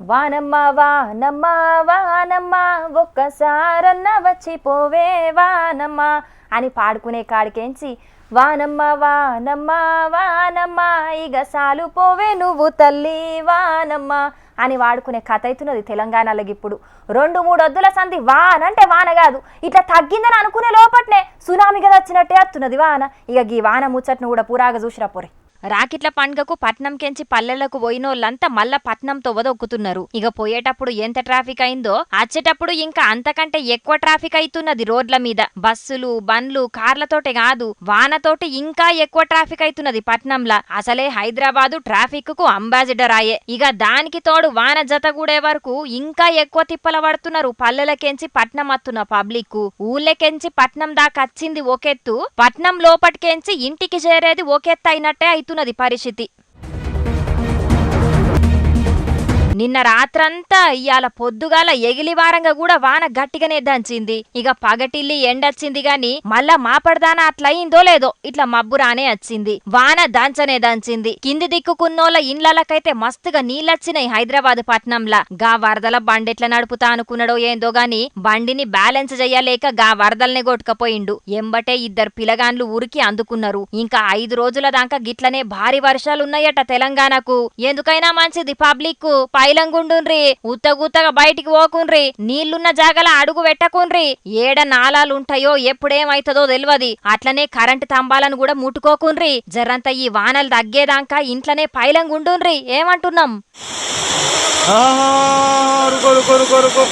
వానమ్మ వానమ్మ వానమ్మ ఒక్కసారన్న వచ్చిపోవే వానమ్మ అని పాడుకునే కాడికేంచి వానమ్మ వానమ్మ వానమ్మ ఇక సాలు పోవే నువ్వు తల్లి వానమ్మ అని వాడుకునే కథ అవుతున్నది తెలంగాణలోకి ఇప్పుడు. రెండు మూడు వద్దుల సంధి వాన అంటే వాన కాదు ఇట్లా తగ్గిందని అనుకునే లోపట్నే సునామీ కదా వచ్చినట్టే వస్తున్నది వాన. ఇక ఈ వాన ముచ్చట్ను కూడా పూరాగా చూసిరా పోరే. రాకిట్ల పండుగకు పట్నం కెంచి పల్లెలకు పోయినోళ్ళంతా మళ్ళా పట్నంతో వదొక్కుతున్నారు ఇక పోయేటప్పుడు ఎంత ట్రాఫిక్ అయిందో వచ్చేటప్పుడు ఇంకా అంతకంటే ఎక్కువ ట్రాఫిక్ అవుతున్నది రోడ్ల మీద. బస్సులు బండ్లు కార్లతోటే కాదు వానతోటి ఇంకా ఎక్కువ ట్రాఫిక్ అవుతున్నది పట్నంలా. అసలే హైదరాబాదు ట్రాఫిక్కు అంబాసిడర్ ఆయే ఇక దానికి తోడు వాన జత కూడే వరకు ఇంకా ఎక్కువ తిప్పల పడుతున్నారు పల్లెలకెంచి పట్నం అత్తున్న పబ్లిక్కు ఊళ్ళకెంచి పట్నం దాకా వచ్చింది ఒకెత్తు పట్నం లోపటికెంచి ఇంటికి చేరేది ఒకెత్తు అయినట్టే అవుతున్నది పరిస్థితి నిన్న రాత్రంతా ఇయాల పొద్దుగాల ఎగిలివారంగా కూడా వాన గట్టిగానే దంచింది. ఇక పగటిల్లి ఎండొచ్చింది గాని మళ్ళా మాపడదాన అట్లయిందో లేదో ఇట్లా మబ్బురానే వచ్చింది. వాన దంచనే దంచింది. కింది దిక్కుకున్నోళ్ళ ఇండ్లకైతే మస్తుగా నీళ్ళొచ్చినాయి హైదరాబాద్ పట్నంలా. గా వరదల బండెట్ల నడుపుతా అనుకున్నాడో ఏందో గాని బండిని బ్యాలెన్స్ చెయ్యలేక గా వరదల్ని కొట్టుకపోయిండు. ఎంబటే ఇద్దరు పిలగాన్లు ఉరికి అందుకున్నారు. ఇంకా ఐదు రోజుల దాకా గిట్లనే భారీ వర్షాలున్నాయట తెలంగాణకు. ఎందుకైనా మంచిది పబ్లిక్ పైలంగుండుండ్రి ఉత్తగుత్తగా బయటికి పోకుండ్రి నీళ్ళున్న జాగల అడుగు పెట్టకుండ్రి ఏడ నాలాలుంటాయో ఎప్పుడేమైతుందో తెలియదు అట్లనే కరెంటు తంబాలను కూడా ముట్టుకోకుండ్రి జరంత ఈ వానలు తగ్గేదాకా ఇంట్లోనే పైలంగుండుండ్రి ఏమంటున్నాం? రుకో